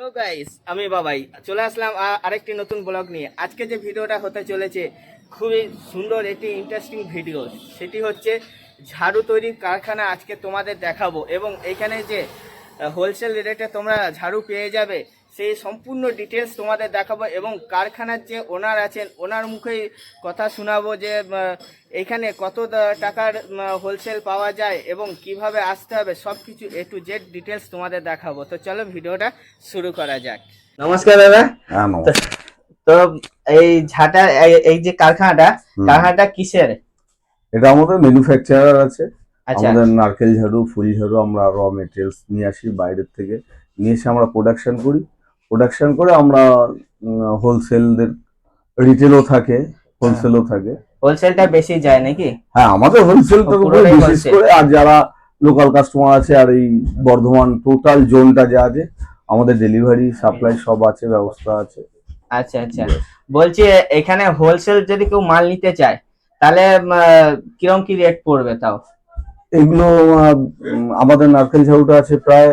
তো গাইস আমি বাবাই। চলে আসলাম আরেকটি নতুন ব্লগ নিয়ে। আজকে যে ভিডিওটা হতে চলেছে, খুবই সুন্দর একটি ইন্টারেস্টিং ভিডিও সেটি হচ্ছে ঝাড়ু তৈরির কারখানা আজকে তোমাদের দেখাবো। এবং এখানে যে হোলসেল রেটে তোমরা ঝাড়ু পেয়ে যাবে সেই সম্পূর্ণ ডিটেলস তোমাদের দেখাবো এবং কারখানার যে ওনার আছেন ওনার মুখেই কথা শোনাবো যে এখানে কত টাকার হোলসেল পাওয়া যায় এবং কীভাবে আসতে হবে সব কিছু এ টু জেড ডিটেলস তোমাদের দেখাবো। তো চলো ভিডিওটা শুরু করা যাক। নমস্কার দাদা। হ্যাঁ। তো এই ঝাটা এই- যে কারখানাটা। কারখানাটা কিসের? এটা আমাদের ম্যানুফ্যাকচারার আছে। আচ্ছা। আমাদের নারকেল ঝাড়ু ফুল ঝাড়ু আমরা র মেটেরিয়ালস নিয়ে আসি বাইরের থেকে। নিয়ে এসে আমরা প্রোডাকশন করি। প্রোডাকশন করে আমরা হোলসেলদের রিটেলও থাকে হোলসেলও থাকে। হোলসেলটা বেশি যায় নাকি? হ্যাঁ আমাদের উপরে পুরোটাই বিশেষ করে আর যারা লোকাল কাস্টমার আছে আর এই বর্ধমান টোটাল জোনটা যা আছে আমাদের ডেলিভারি সাপ্লাই সব আছে ব্যবস্থা আছে। আচ্ছা আচ্ছা। বলছি এখানে হোলসেল যদি কেউ মাল নিতে চায় তাহলে কিরম কি রেট পড়বে তাও? এগুলো আমাদের নারকেল ঝাড়ুটা আছে প্রায়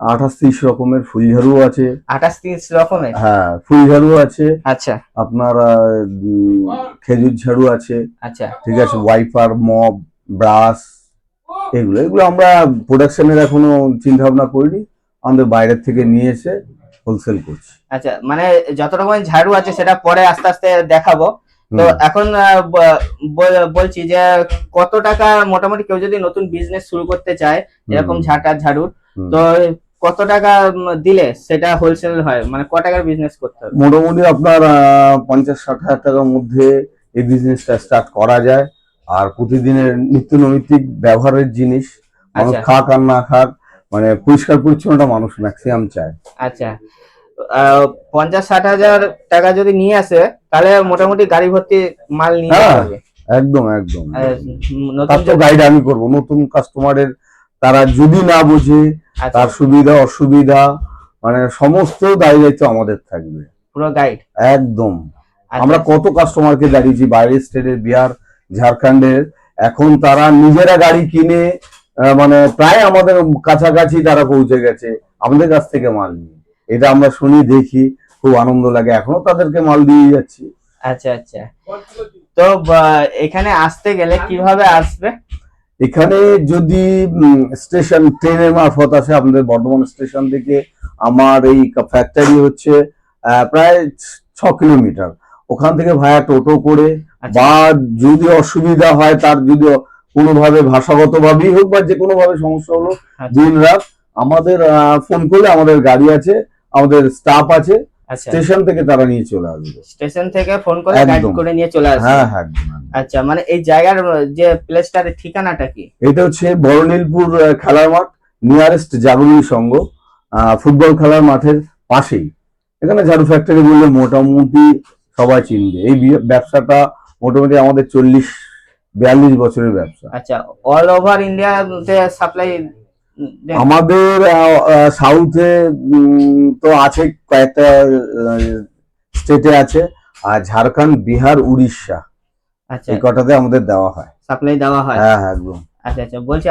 আঠাশ ত্রিশ রকমের ফুল ঝাড়ু আছে। আঠাশ তিরিশ রকমের? হ্যাঁ ফুল ঝাড়ু আছে। আচ্ছা। আপনার খেজুর ঝাড়ু আছে। আচ্ছা। ঠিক আছে ওয়াইপার মব ব্রাশ এগুলো এগুলো আমরা প্রোডাকশনের এখনও চিন্তা ভাবনা করিনি। আমাদের বাইরের থেকে নিয়ে এসে হোলসেল করছি। আচ্ছা মানে যত রকমের ঝাড়ু আছে সেটা পরে আস্তে আস্তে দেখাবো। তো এখন বলছি যে কত টাকা মোটামুটি কেউ যদি নতুন বিজনেস শুরু করতে চায় এরকম। ঝাঁটা ঝাড়ুর তো কত টাকা দিলে সেটা হোলসেল হয়? মানে ক টাকার বিজনেস করতে হবে? মোটামুটি আপনার পঞ্চাশ ষাট হাজার টাকার মধ্যে এই বিজনেসটা স্টার্ট করা যায়। আর প্রতিদিনের নিত্য নৈমিত্তিক ব্যবহারের জিনিস মানুষ আচ্ছা। খাক আর না খাক মানে পরিষ্কার পরিচ্ছন্নতা মানুষ ম্যাক্সিমাম চায়। আচ্ছা। পঞ্চাশ ষাট হাজার টাকা যদি নিয়ে আসে তাহলে মোটামুটি গাড়ি ভর্তি মাল নিয়ে হ্যাঁ। একদম একদম নতুন গাইড আমি করব। নতুন কাস্টমারের তারা যদি না বোঝে আচ্ছা, তার সুবিধা অসুবিধা মানে সমস্ত দায়ী দায়িত্ব আমাদের থাকবে। পুরো গাইড একদম। আমরা কত কাস্টমারকে দাঁড়িয়েছি বাইরের স্টেটের বিহার ঝাড়খণ্ডের। এখন তারা নিজেরা গাড়ি কিনে মানে প্রায় আমাদের কাছাকাছি তারা পৌঁছে গেছে আমাদের কাছ থেকে মাল নিয়ে। এটা আমরা শুনি দেখি খুব আনন্দ লাগে। এখনও তাদেরকে মাল দিয়ে যাচ্ছি। আচ্ছা আচ্ছা। তো এখানে আসতে গেলে কীভাবে আসবে? এখানে যদি স্টেশন ট্রেনের মারফত আসে আমাদের বর্ধমান স্টেশন থেকে আমার এই ফ্যাক্টরি হচ্ছে প্রায় ছ কিলোমিটার। ওখান থেকে ভায়া টোটো করে আচ্ছা। বা যদি অসুবিধা হয় তার যদি কোনোভাবে ভাষাগত ভাবেই হোক বা যে কোনো ভাবে সমস্যা হলো আচ্ছা, দিন রাত আমাদের ফোন করলে আমাদের গাড়ি আছে আমাদের স্টাফ আছে স্টেশন থেকে তারা নিয়ে চলে আসবে। স্টেশন থেকে ফোন করে গাইড করে নিয়ে চলে আসবে। হ্যাঁ হ্যাঁ। আচ্ছা মানে এই জায়গার যে প্লেসটার ঠিকানাটা কি? এটা হচ্ছে বড়নীলপুর খেলার মাঠ নিয়ারেস্ট জাগরণী সংঘ ফুটবল খেলার মাঠের পাশেই। এখানে ঝাড়ু ফ্যাক্টরি বললে মোটামুটি সবাই চিনবে। এই ব্যবসাটা মোটামুটি আমাদের চল্লিশ বিয়াল্লিশ বছরের ব্যবসা। আচ্ছা অল ওভার ইন্ডিয়াতে সাপ্লাই আমাদের সাউথে তো আছে কয়েকটা স্টেটে আছে। আর ঝাড়খণ্ড বিহার উড়িষ্যা। আচ্ছা। এই কটাতে আমাদের দেওয়া হয়। সাপ্লাই দেওয়া হয়। হ্যাঁ হ্যাঁ একদম। আচ্ছা আচ্ছা বলছি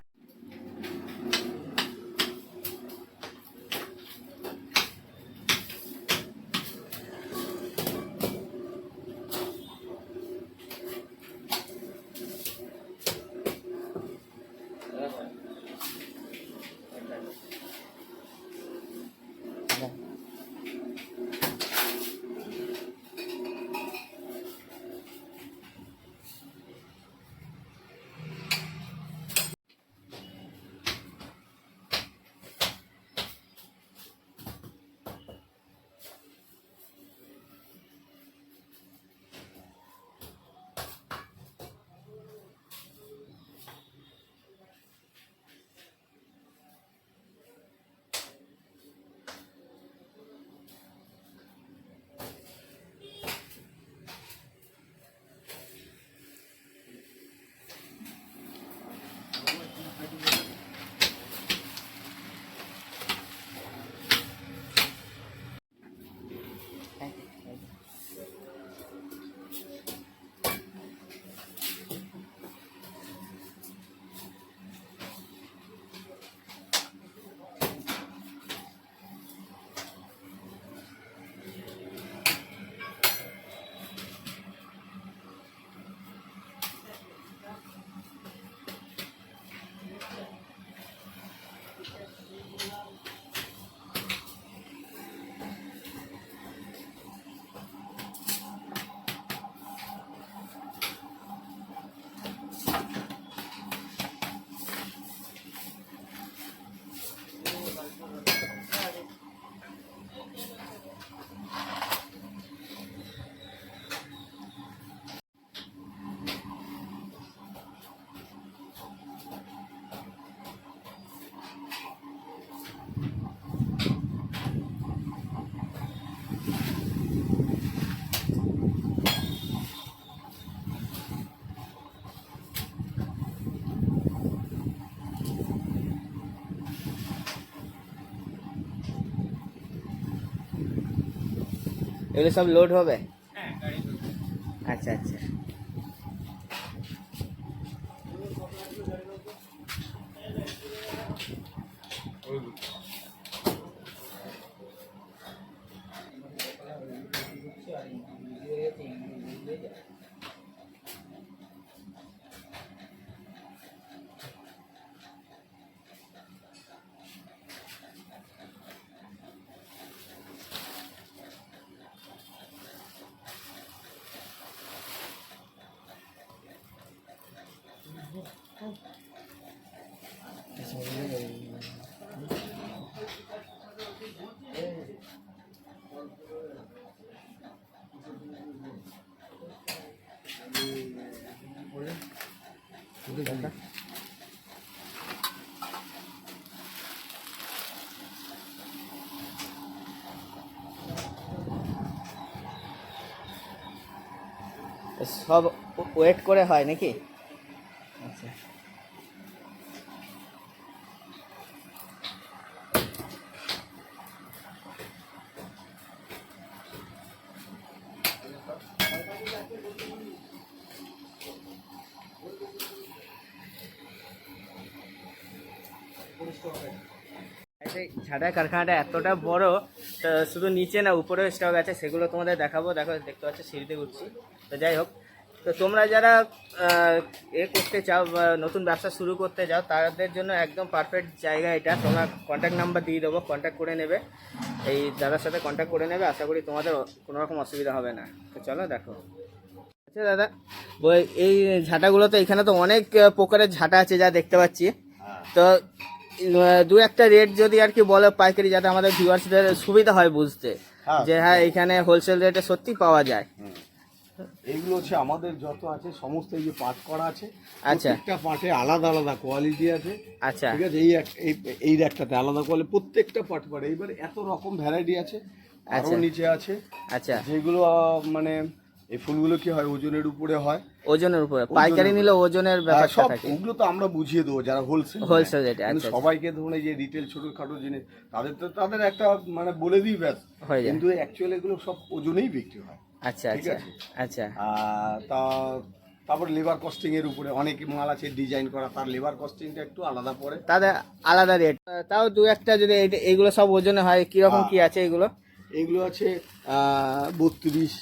এগুলো সব লোড হবে। আচ্ছা আচ্ছা। সব ওয়েট করে হয় নাকি? এই ঝাড়া কারখানাটা এতটা বড় শুধু নিচে না, উপরেও স্টক আছে, সেগুলো তোমাদের দেখাবো। দেখো, দেখতে পাচ্ছ, সিঁড়িতে উঠছি তো যাই হোক, তো তোমরা যারা এ করতে চাও নতুন ব্যবসা শুরু করতে চাও তাদের জন্য একদম পারফেক্ট জায়গা এটা। তোমরা কন্ট্যাক্ট নাম্বার দিয়ে দেবো কন্ট্যাক্ট করে নেবে। এই দাদার সাথে কন্ট্যাক্ট করে নেবে। আশা করি তোমাদের কোনো রকম অসুবিধা হবে না। তো চলো, দেখো। আচ্ছা দাদা এই ঝাঁটাগুলো তো এখানে তো অনেক প্রকারের ঝাঁটা আছে যা দেখতে পাচ্ছি। তো দু একটা রেট যদি আর কি বলো পাইকারি যাতে আমাদের ভিউয়ার্সদের সুবিধা হয় বুঝতে হ্যাঁ। যে হ্যাঁ এখানে হোলসেল রেটে সত্যি পাওয়া যায় এইগুলো হচ্ছে আমাদের যত আছে সমস্ত এই যে পাট করা আছে আচ্ছা। প্রত্যেকটা পাটে আলাদা আলাদা কোয়ালিটি আছে আচ্ছা ঠিক আছে এই এক- এই এই একটাতে আলাদা কোয়ালিটি প্রত্যেকটা পাট পাটে এইবার এত রকম ভ্যারাইটি আছে আরও আচ্ছা। নিচে আছে আচ্ছা যেগুলো মানে এই ফুলগুলো কি হয় ওজনের উপরে হয়? ওজনের উপরে। পাইকারি নিলে ওজনের আর ব্যাপারটা সব থাকে। ওগুলো তো আমরা বুঝিয়ে দেবো যারা হোলসেল আচ্ছা, আচ্ছা। সবাইকে ধরুন এই যে রিটেল ছোটখাটো জিনিস তাদের তো তাদের একটা মানে বলে দিই ব্যাস। হয়ে কিন্তু অ্যাকচুয়ালি এগুলো সব ওজনেই বিক্রি হয়। আচ্ছা আচ্ছা আচ্ছা। তা তারপর লেবার কস্টিং এর উপরে। অনেক মাল আছে ডিজাইন করা তার লেবার কস্টিংটা একটু আলাদা পড়ে। তাদের আলাদা রেট তাও দু একটা যদি এই- এইগুলো সব ওজনে হয় কীরকম কি আছে এগুলো? এগুলো আছে বত্রিশ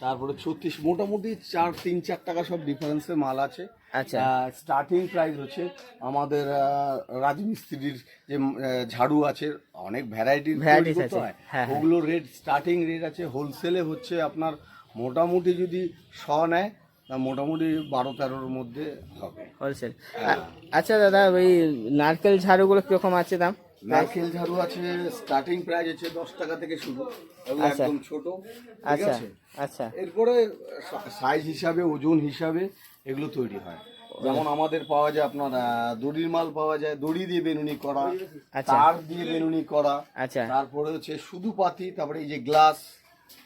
তারপরে ছত্রিশ মোটামুটি চার তিন চার টাকা সব ডিফারেন্সের মাল আছে। আচ্ছা। স্টার্টিং প্রাইস হচ্ছে আমাদের রাজমিস্ত্রির যে ঝাড়ু আছে অনেক ভ্যারাইটির Varieties আছে, হ্যাঁ, হ্যাঁ। ওগুলো রেট স্টার্টিং রেট আছে হোলসেলে হচ্ছে আপনার মোটামুটি যদি শ নেয় তা মোটামুটি বারো তেরোর মধ্যে হবে। হোলসেল আচ্ছা দাদা ওই নারকেল ঝাড়ুগুলো কীরকম আছে দাম? নারকেল ঝাড়ু আছে স্টার্টিং প্রাইস আছে দশ টাকা থেকে শুরু আচ্ছা। একদম ছোট আচ্ছা আচ্ছা। এরপরে সাইজ হিসাবে ওজন হিসাবে এগুলো তৈরি হয়। যেমন আমাদের পাওয়া যায় আপনার দড়ির মাল পাওয়া যায় দড়ি দিয়ে বেনুনি করা আচ্ছা। তার দিয়ে বেনুনি করা আচ্ছা। তারপরে হচ্ছে শুধু পাতি তারপরে এই যে গ্লাস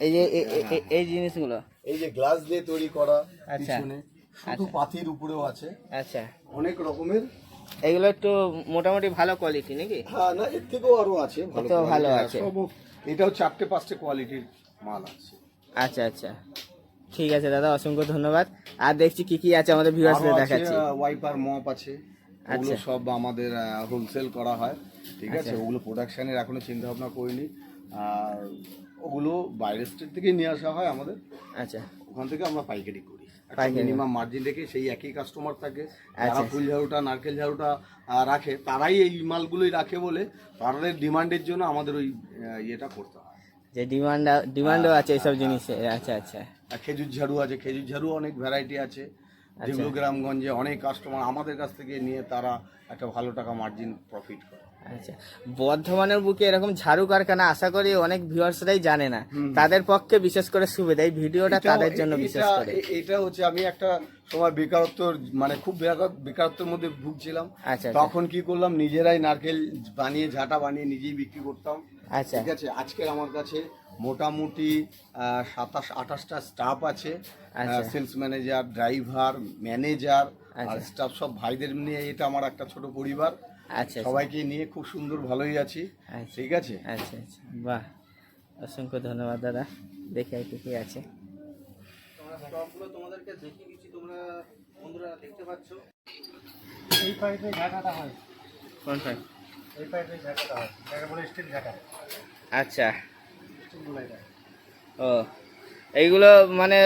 এই যে এ- এ- এই জিনিসগুলো? এই যে গ্লাস দিয়ে তৈরি করা আচ্ছা। পিছনে শুধু পাতির উপরেও আছে। আচ্ছা। অনেক রকমের এগুলো একটু মোটামুটি ভালো কোয়ালিটি নাকি? হ্যাঁ না এর থেকেও আরও আছে ভালো ভালো আছে। সব এটাও চারটে পাঁচটে কোয়ালিটির মাল আছে। আচ্ছা আচ্ছা। ঠিক আছে দাদা অসংখ্য ধন্যবাদ। আর দেখছি কি কি আছে আমাদের ভিউয়ার্সদের দেখাচ্ছি। ওয়াইপার মপ আছে। ওগুলো আচ্ছা। সব আমাদের হোলসেল করা হয়। ঠিক আছে ওগুলো প্রোডাকশনের এখনও চিন্তা ভাবনা করিনি। আর ওগুলো বাইরের স্টেট থেকে নিয়ে আসা হয় আমাদের। আচ্ছা। ওখান থেকে আমরা পাইকারি করি। পাইকারি। মিনিমাম মার্জিন রেখে সেই একই কাস্টমার থাকে যারা আচ্ছা। ফুল ঝাড়ুটা নারকেল ঝাড়ুটা রাখে তারাই এই মালগুলোই রাখে বলে তাদের ডিমান্ডের জন্য আমাদের ওই ইয়েটা করতে হয় যে ডিমান্ড ডিমান্ডও আছে এইসব জিনিসে আচ্ছা আচ্ছা খেজুর ঝাড়ু আছে খেজুর ঝাড়ু অনেক ভ্যারাইটি আছে আচ্ছা। যেগুলো গ্রামগঞ্জে অনেক কাস্টমার আমাদের কাছ থেকে নিয়ে তারা একটা ভালো টাকা মার্জিন প্রফিট করে আচ্ছা। বর্ধমানের বুকে এরকম ঝাড়ু কারখানা আশা করি অনেক ভিউয়ার্সরাই জানে না। তাদের পক্ষে বিশেষ করে সুবিধা এই ভিডিওটা তাদের জন্য বিশেষ করে। এটা হচ্ছে আমি একটা সময় বেকারত্ব মানে খুব বেকার- বেকারত্বের মধ্যে ভুগছিলাম। আচ্ছা আচ্ছা। তখন কি করলাম? নিজেরাই নারকেল বানিয়ে ঝাঁটা বানিয়ে নিজেই বিক্রি করতাম। আচ্ছা। ঠিক আছে? আজকের আমার কাছে মোটামুটি আহ, সাতাশ আঠাশটা স্টাফ আছে। আচ্ছা। সেলস ম্যানেজার ড্রাইভার ম্যানেজার আর আচ্ছা। স্টাফ সব ভাইদের নিয়ে এটা আমার একটা ছোট পরিবার। আচ্ছা সবাইকে নিয়ে খুব সুন্দর ভালোই আছি। আচ্ছা ঠিক আছে? আচ্ছা আচ্ছা। বাহ অসংখ্য ধন্যবাদ দাদা। দেখে আর কি আছে। তোমরা স্টকগুলো তোমাদেরকে দেখিয়ে দিচ্ছি তোমরা বন্ধুরা দেখতে পাচ্ছ এই পাইপে ঝাঁটাটা হয়। কোন ফাইল এই পাইপে ঝাঁটাটা হয়। যাকে বলে স্টিল ঝাঁটা আচ্ছা। ও এইগুলো মানে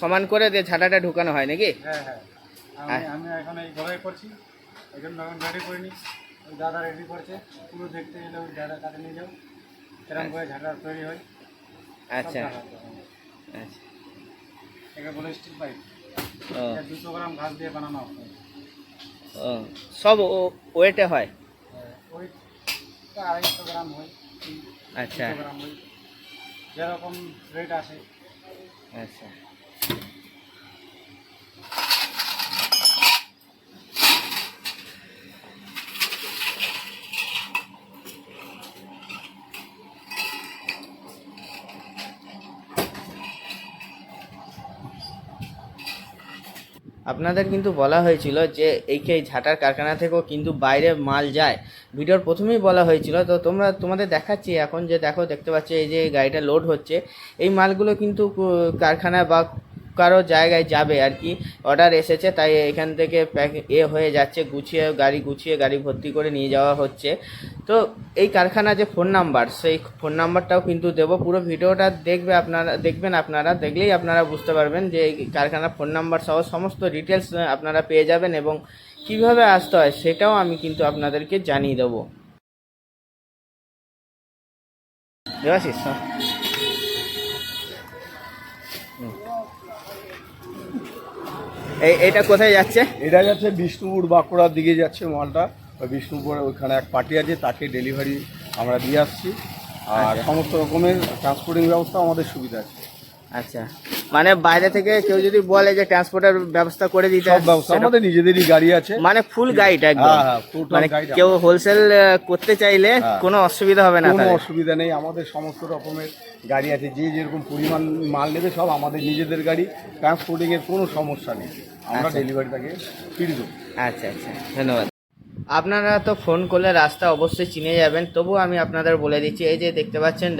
সমান করে দিয়ে ঝাঁটাটা ঢুকানো হয় নাকি? হ্যাঁ হ্যাঁ। আমি আমি এখন এই ঘরে করছি এই জন্য এখন রেডি করিনি ওই দাদা রেডি করছে। পুরো দেখতে গেলে ওই দাদা কাটে নিয়ে যাও সেরকম করে ঝাঁটা তৈরি হয়। আচ্ছা। আচ্ছা। একে বলে স্টিল পাইপ দুশো গ্রাম ঘাস দিয়ে বানানো হয়। ও। সব ওয়েটে হয়? হ্যাঁ, ওই তা আড়াইশো গ্রাম হয়। আচ্ছা। গ্রাম হয়। যেরকম রেট আছে আচ্ছা। আপনাদের কিন্তু বলা হয়েছিল যে এই কে ঝাঁটার কারখানা থেকেও কিন্তু বাইরে মাল যায়। ভিডিওর প্রথমেই বলা হয়েছিল, তো তোমরা, তোমাদের দেখাচ্ছি এখন যে দেখো, দেখতে পাচ্ছ এই যে গাড়িটা লোড হচ্ছে। এই মালগুলো কিন্তু কারখানা বা কারও জায়গায় যাবে আর কি। অর্ডার এসেছে, তাই এখান থেকে প্যাক এ হয়ে যাচ্ছে। গুছিয়ে গাড়ি গুছিয়ে গাড়ি ভর্তি করে নিয়ে যাওয়া হচ্ছে। তো এই কারখানা যে ফোন নাম্বার সেই ফোন নাম্বারটাও কিন্তু দেবো। পুরো ভিডিওটা দেখবে আপনারা, দেখবেন আপনারা, দেখলেই আপনারা বুঝতে পারবেন যে এই কারখানার ফোন নাম্বার সহ সমস্ত ডিটেলস আপনারা পেয়ে যাবেন এবং কীভাবে আসতে হয় সেটাও আমি কিন্তু আপনাদেরকে জানিয়ে দেবো। দেবাশিস এটা কোথায় যাচ্ছে? এটা যাচ্ছে বিষ্ণুপুর বাঁকুড়ার দিকে যাচ্ছে মালটা। বিষ্ণুপুর ওইখানে এক পার্টি আছে তাকে ডেলিভারি আমরা দিয়ে আসছি। আর সমস্ত রকমের ট্রান্সপোর্টিং ব্যবস্থা আমাদের সুবিধা আছে। আচ্ছা। মানে বাইরে থেকে কেউ যদি বলে যে ট্রান্সপোর্টের ব্যবস্থা করে দিতে আমাদের নিজেদেরই গাড়ি আছে। মানে ফুল গাইড একদম। হ্যাঁ, হ্যাঁ, মানে কেউ হোলসেল করতে চাইলে হ্যাঁ। কোনো অসুবিধা হবে না কোনো অসুবিধা নেই। আমাদের সমস্ত রকমের গাড়ি আছে যে যেরকম পরিমাণ মাল নেবে সব আমাদের নিজেদের গাড়ি ট্রান্সপোর্টিং এর কোনো সমস্যা নেই। আমরা আচ্ছা। ডেলিভারি তাকে ফিরে দেবো। আচ্ছা আচ্ছা ধন্যবাদ। আপনারা তো ফোন করলে রাস্তা অবশ্যই চিনে যাবেন তবু আমি আপনাদের বলে দিচ্ছি এই যে দেখতে পাচ্ছেন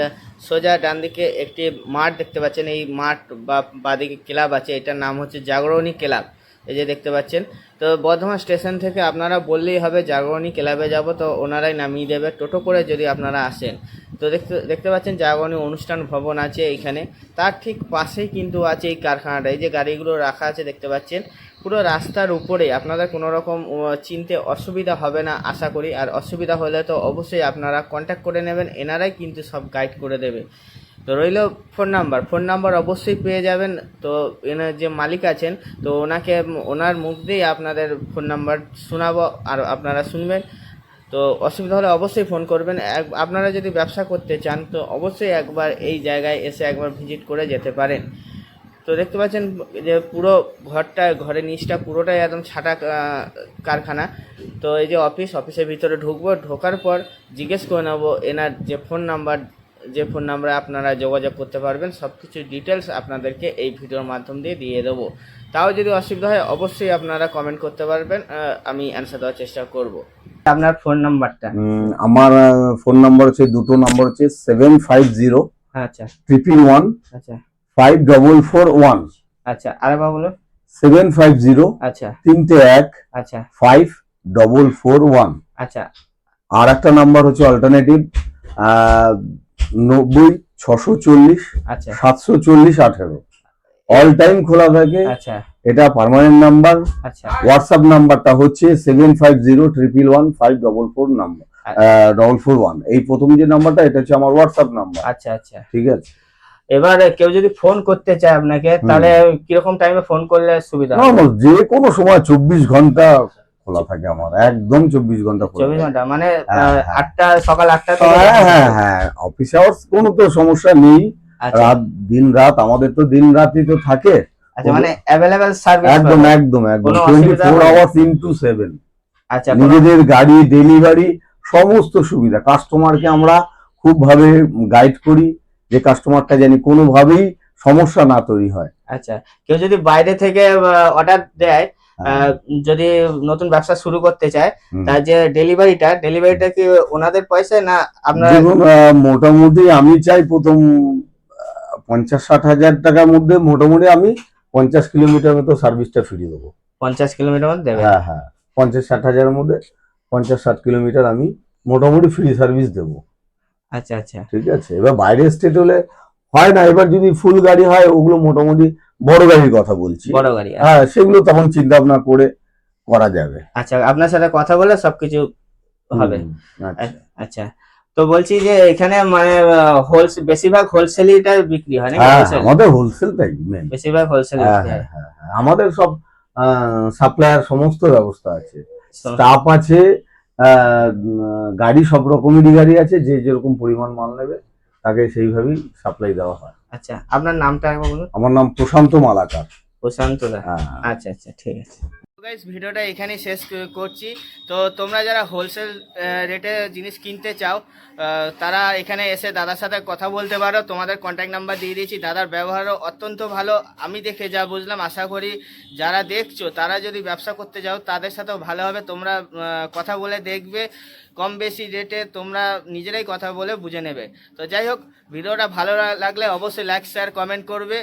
সোজা ডান দিকে একটি মাঠ দেখতে পাচ্ছেন এই মাঠ বা বাদিকে ক্লাব আছে এটার নাম হচ্ছে জাগরণী ক্লাব। এই যে দেখতে পাচ্ছেন। তো বর্ধমান স্টেশন থেকে আপনারা বললেই হবে, জাগরণী ক্লাবে যাব, তো ওনারাই নামিয়ে দেবে। টোটো করে যদি আপনারা আসেন। তো দেখতে দেখতে পাচ্ছেন জাগরণী অনুষ্ঠান ভবন আছে এইখানে। তার ঠিক পাশেই কিন্তু আছে এই কারখানাটা। এই যে গাড়িগুলো রাখা আছে, দেখতে পাচ্ছেন। পুরো রাস্তার উপরে আপনাদের কোনো রকম চিনতে অসুবিধা হবে না, আশা করি। আর অসুবিধা হলে তো অবশ্যই আপনারা কন্ট্যাক্ট করে নেবেন। এনারাই কিন্তু সব গাইড করে দেবে। তো রইল ফোন নাম্বার ফোন নাম্বার অবশ্যই পেয়ে যাবেন। তো এনার যে মালিক আছেন, তো ওনাকে ওনার মুখ দিয়েই আপনাদের ফোন নাম্বার শোনাবো আর আপনারা শুনবেন। তো অসুবিধা হলে অবশ্যই ফোন করবেন। আপনারা যদি ব্যবসা করতে চান, তো অবশ্যই একবার এই জায়গায় এসে একবার ভিজিট করে যেতে পারেন। তো দেখতে পাচ্ছেন যে পুরো ঘরটা, ঘরের নিচটা পুরোটাই একদম ছাটা কারখানা। তো এই যে অফিস অফিসের ভিতরে ঢুকবো। ঢোকার পর জিজ্ঞেস করে নেব এনার যে ফোন নাম্বার যে ফোন নাম্বারে আপনারা যোগাযোগ করতে পারবেন সব কিছু ডিটেলস আপনাদেরকে এই ভিডিওর মাধ্যম দিয়ে দিয়ে দেবো। তাও যদি অসুবিধা হয় অবশ্যই আপনারা কমেন্ট করতে পারবেন আমি অ্যান্সার দেওয়ার চেষ্টা করব। আপনার ফোন নাম্বারটা আমার ফোন নাম্বার হচ্ছে দুটো নাম্বার হচ্ছে সেভেন ফাইভ জিরো আচ্ছা। ট্রিপল ওয়ান আচ্ছা। ফাইভ ডবল ফোর ওয়ান আচ্ছা আরেকবার বলুন। সেভেন ফাইভ জিরো আচ্ছা। তিনটে এক আচ্ছা। ফাইভ ডবল ফোর ওয়ান আচ্ছা। আর একটা নাম্বার হচ্ছে অল্টারনেটিভ নব্বই ছশো চল্লিশ আচ্ছা। সাতশো চল্লিশ আঠেরো। অল টাইম খোলা থাকে। আচ্ছা। এটা পার্মানেন্ট নাম্বার আচ্ছা। হোয়াটসঅ্যাপ নাম্বারটা হচ্ছে seven five zero triple one five double four number double four one এই প্রথম যে নাম্বারটা এটা হচ্ছে আমার হোয়াটসঅ্যাপ নাম্বার আচ্ছা আচ্ছা। ঠিক আছে? এবার কেউ যদি ফোন করতে চায় আপনাকে তাহলে কীরকম টাইমে ফোন করলে সুবিধা? যে কোনো সময় চব্বিশ ঘণ্টা খোলা থাকে আমার। একদম চব্বিশ ঘণ্টা চব্বিশ ঘণ্টা মানে হ্যাঁ, হ্যাঁ। আটটা সকাল আটটা হ্যাঁ হ্যাঁ হ্যাঁ অফিস আওয়ার্স কোনো তো সমস্যা নেই। আচ্ছা। রাত দিন রাত আমাদের তো দিন রাতই তো থাকে। আচ্ছা মানে অ্যাভেলেবেল সার্ভিস একদম একদম একদম? আওয়ার্স ইন্টু আচ্ছা নিজেদের গাড়ি ডেলিভারি সমস্ত সুবিধা। কাস্টমারকে আমরা খুব ভাবে গাইড করি যে কাস্টমারটা জানি কোনোভাবেই সমস্যা না তৈরি হয়। আচ্ছা কেউ যদি বাইরে থেকে অর্ডার দেয় যদি নতুন ব্যবসা শুরু করতে চায়। তার যে ডেলিভারিটা ডেলিভারিটা কি ওনাদের পয়সায় না আপনার মোটামুটি আমি চাই প্রথম পঞ্চাশ ষাট হাজার টাকার মধ্যে মোটামুটি আমি পঞ্চাশ কিলোমিটার মতো সার্ভিসটা ফ্রি দেবো। পঞ্চাশ কিলোমিটার মধ্যে দেবে হ্যাঁ হ্যাঁ পঞ্চাশ ষাট হাজারের মধ্যে পঞ্চাশ ষাট কিলোমিটার আমি মোটামুটি ফ্রি সার্ভিস দেবো। আচ্ছা আচ্ছা। ঠিক আছে? এবার বাইরের স্টেট হলে হয় না এবার যদি ফুল গাড়ি হয় ওগুলো মোটামুটি বড় গাড়ির কথা বলছি। বড় গাড়ি হ্যাঁ সেগুলো তখন চিন্তা ভাবনা করে করা যাবে। আচ্ছা আপনার সাথে কথা বলে সবকিছু হবে। আচ্ছা। আচ্ছা তো বলছি যে এখানে মানে হোলসেল বেশিরভাগ হোলসেলইটা বিক্রি হয় না হ্যাঁ? আমাদের হোলসেলটাই মেন বেশিরভাগ হোলসেল হ্যাঁ হ্যাঁ। আমাদের সব সাপ্লায়ার সমস্ত ব্যবস্থা আছে। স্টাফ আছে গাড়ি সব রকমেরই গাড়ি আছে যে যেরকম পরিমাণ মাল নেবে। তাকে সেইভাবেই সাপ্লাই দেওয়া হয়। আচ্ছা আপনার নামটা একবার বলুন। আমার নাম প্রশান্ত মালাকার। প্রশান্ত দা। হ্যাঁ। আচ্ছা আচ্ছা ঠিক আছে। গাইস ভিডিওটা এখানেই শেষ করছি। তো তোমরা যারা হোলসেল রেটে জিনিস কিনতে চাও তারা এখানে এসে দাদার সাথে কথা বলতে পারো। তোমাদের কন্ট্যাক্ট নাম্বার দিয়ে দিয়েছি। দাদার ব্যবহারও অত্যন্ত ভালো। আমি দেখে যা বুঝলাম, আশা করি যারা দেখছ, তারা যদি ব্যবসা করতে যাও, তাদের সাথেও ভালো হবে। তোমরা কথা বলে দেখবে। কম বেশি রেটে তোমরা নিজেরাই কথা বলে বুঝে নেবে। তো যাই হোক, ভিডিওটা ভালো লাগলে অবশ্যই লাইক শেয়ার কমেন্ট করবে,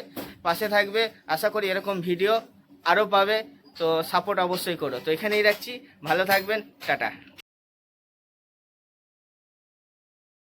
পাশে থাকবে। আশা করি এরকম ভিডিও আরও পাবে। তো সাপোর্ট অবশ্যই করো। তো এখানেই রাখছি। ভালো থাকবেন। টাটা।